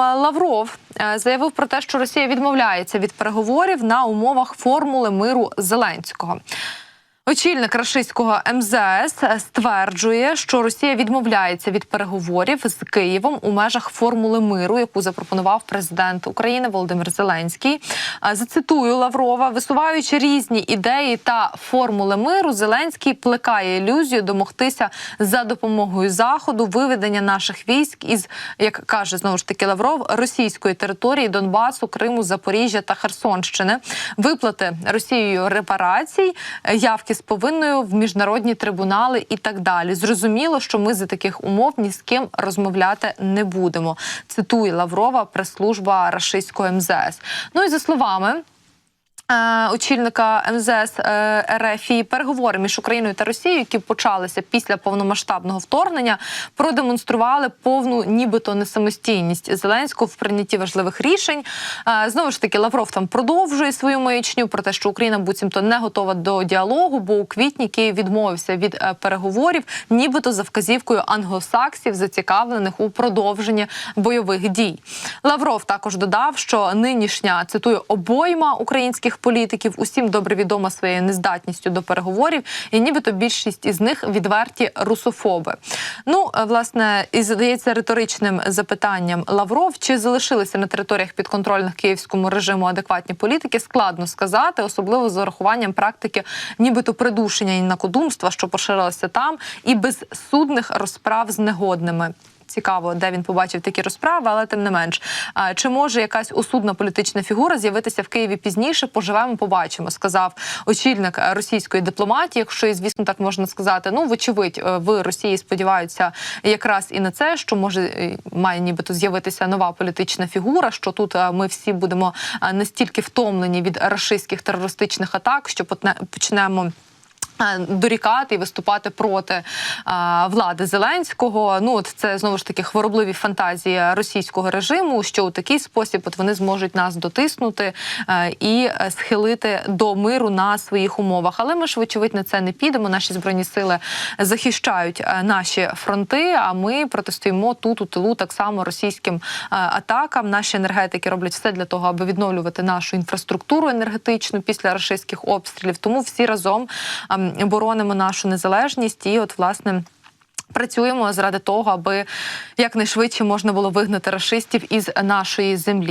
Лавров е, заявив про те, що Росія відмовляється від переговорів на умовах формули миру Зеленського. Очільник рашистського МЗС стверджує, що Росія відмовляється від переговорів з Києвом у межах формули миру, яку запропонував президент України Володимир Зеленський. Зацитую Лаврова, висуваючи різні ідеї та формули миру, Зеленський плекає ілюзію домогтися за допомогою заходу виведення наших військ із, як каже знову ж таки Лавров, російської території Донбасу, Криму, Запоріжжя та Херсонщини, виплати Росією репарацій, явки з повинною в міжнародні трибунали і так далі. Зрозуміло, що ми за таких умов ні з ким розмовляти не будемо. Цитує Лаврова прес-служба рашистського МЗС. Ну і за словами. Е, Очільника МЗС е, РФ переговори між Україною та Росією, які почалися після повномасштабного вторгнення, продемонстрували повну, нібито несамостійність Зеленського в прийнятті важливих рішень. Е, Знову ж таки, Лавров там продовжує свою маячню про те, що Україна буцімто не готова до діалогу, бо у квітні Київ відмовився від переговорів, нібито за вказівкою англосаксів, зацікавлених у продовженні бойових дій. Лавров також додав, що нинішня цитую обойма українських політиків усім добре відома своєю нездатністю до переговорів, і нібито більшість із них відверті русофоби. Ну е, власне, і задається риторичним запитанням Лавров, чи залишилися на територіях підконтрольних київському режиму адекватні політики, складно сказати, особливо з урахуванням практики, нібито придушення і накодумства, що поширилося там, і безсудних розправ з негодними. Цікаво, де він побачив такі розправи, але тим не менш, чи може якась осудна політична фігура з'явитися в Києві пізніше? Поживемо, побачимо, сказав очільник е, російської дипломатії. Якщо і звісно так можна сказати. Ну вочевидь, е, в Росії сподіваються якраз і на це, що може е, має нібито з'явитися нова політична фігура. Що тут ми всі будемо настільки втомлені від рашистських терористичних атак, що почнемо. Е, Дорікати і виступати проти а, влади Зеленського. Ну от це знову ж таки хворобливі фантазії російського режиму, що у такий спосіб от вони зможуть нас дотиснути е, і е, схилити до миру на своїх умовах. Але ми ж вочевидь на це не підемо. Наші збройні сили захищають е, наші фронти. А ми протистоїмо тут у тилу так само російським е, атакам. Наші енергетики роблять все для того, аби відновлювати нашу інфраструктуру енергетичну після рашистських обстрілів. Тому всі разом ем, боронимо нашу незалежність і, от, власне. Працюємо заради того, аби якнайшвидше можна було вигнати рашистів із нашої землі.